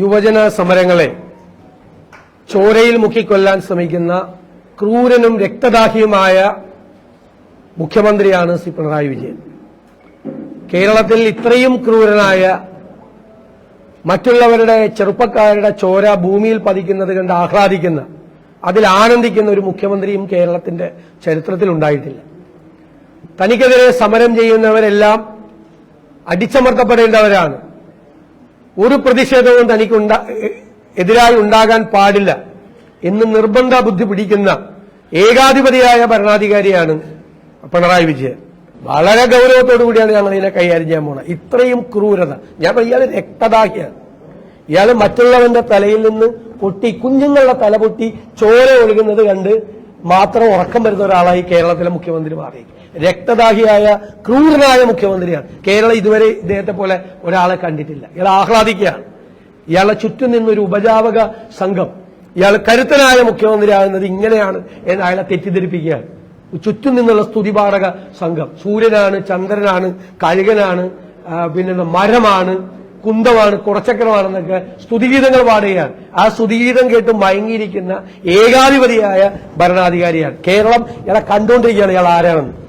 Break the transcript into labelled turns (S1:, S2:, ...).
S1: യുവജന സമരങ്ങളെ ചോരയിൽ മുക്കിക്കൊല്ലാൻ ശ്രമിക്കുന്ന ക്രൂരനും രക്തദാഹിയുമായ മുഖ്യമന്ത്രിയാണ് ശ്രീ പിണറായി വിജയൻ. കേരളത്തിൽ ഇത്രയും ക്രൂരനായ മറ്റുള്ളവരുടെ ചെറുപ്പക്കാരുടെ ചോര ഭൂമിയിൽ പതിക്കുന്നത് കണ്ട് ആഹ്ലാദിക്കുന്ന അതിൽ ആനന്ദിക്കുന്ന ഒരു മുഖ്യമന്ത്രിയും കേരളത്തിന്റെ ചരിത്രത്തിൽ ഉണ്ടായിട്ടില്ല. തനിക്കെതിരെ സമരം ചെയ്യുന്നവരെല്ലാം അടിച്ചമർത്തപ്പെടേണ്ടവരാണ്. ഒരു പ്രതിഷേധവും തനിക്ക് എതിരായി ഉണ്ടാകാൻ പാടില്ല എന്ന് നിർബന്ധ ബുദ്ധി പിടിക്കുന്ന ഏകാധിപതിയായ ഭരണാധികാരിയാണ് പിണറായി വിജയൻ. വളരെ ഗൗരവത്തോടു കൂടിയാണ് ഞങ്ങൾ ഇതിനെ കൈകാര്യം ചെയ്യാൻ പോണത്. ഇത്രയും ക്രൂരത. ഞാൻ ഇയാൾ രക്തദാഹിയാണ്. ഇയാൾ മറ്റുള്ളവന്റെ തലയിൽ നിന്ന് പൊട്ടി കുഞ്ഞുങ്ങളുടെ തല പൊട്ടി ചോര ഒഴുകുന്നത് കണ്ട് മാത്രം ഉറക്കം വരുന്ന ഒരാളായി കേരളത്തിലെ മുഖ്യമന്ത്രി മാറി. രക്തദാഹിയായ ക്രൂരനായ മുഖ്യമന്ത്രിയാണ്. കേരളം ഇതുവരെ ഇദ്ദേഹത്തെ പോലെ ഒരാളെ കണ്ടിട്ടില്ല. ഇയാൾ ആഹ്ലാദിക്കുകയാണ്. ഇയാളെ ചുറ്റും നിന്നൊരു ഉപജാപക സംഘം. ഇയാൾ കരുത്തനായ മുഖ്യമന്ത്രിയാകുന്നത് ഇങ്ങനെയാണ് എന്ന് അയാളെ തെറ്റിദ്ധരിപ്പിക്കുകയാണ്. ചുറ്റും നിന്നുള്ള സ്തുതിപാഠക സംഘം. സൂര്യനാണ് ചന്ദ്രനാണ് കഴുകനാണ് പിന്നെ മരമാണ്. കുന്തമാണ് കുറച്ചക്രമാണെന്നൊക്കെ സ്തുതിഗീതങ്ങൾ പാടുകയാണ്. ആ സ്തുതിഗീതം കേട്ട് മയങ്ങിയിരിക്കുന്ന ഏകാധിപതിയായ ഭരണാധികാരിയാണ്. കേരളം ഇയാളെ കണ്ടുകൊണ്ടിരിക്കുകയാണ് ഇയാൾ ആരാണെന്ന്.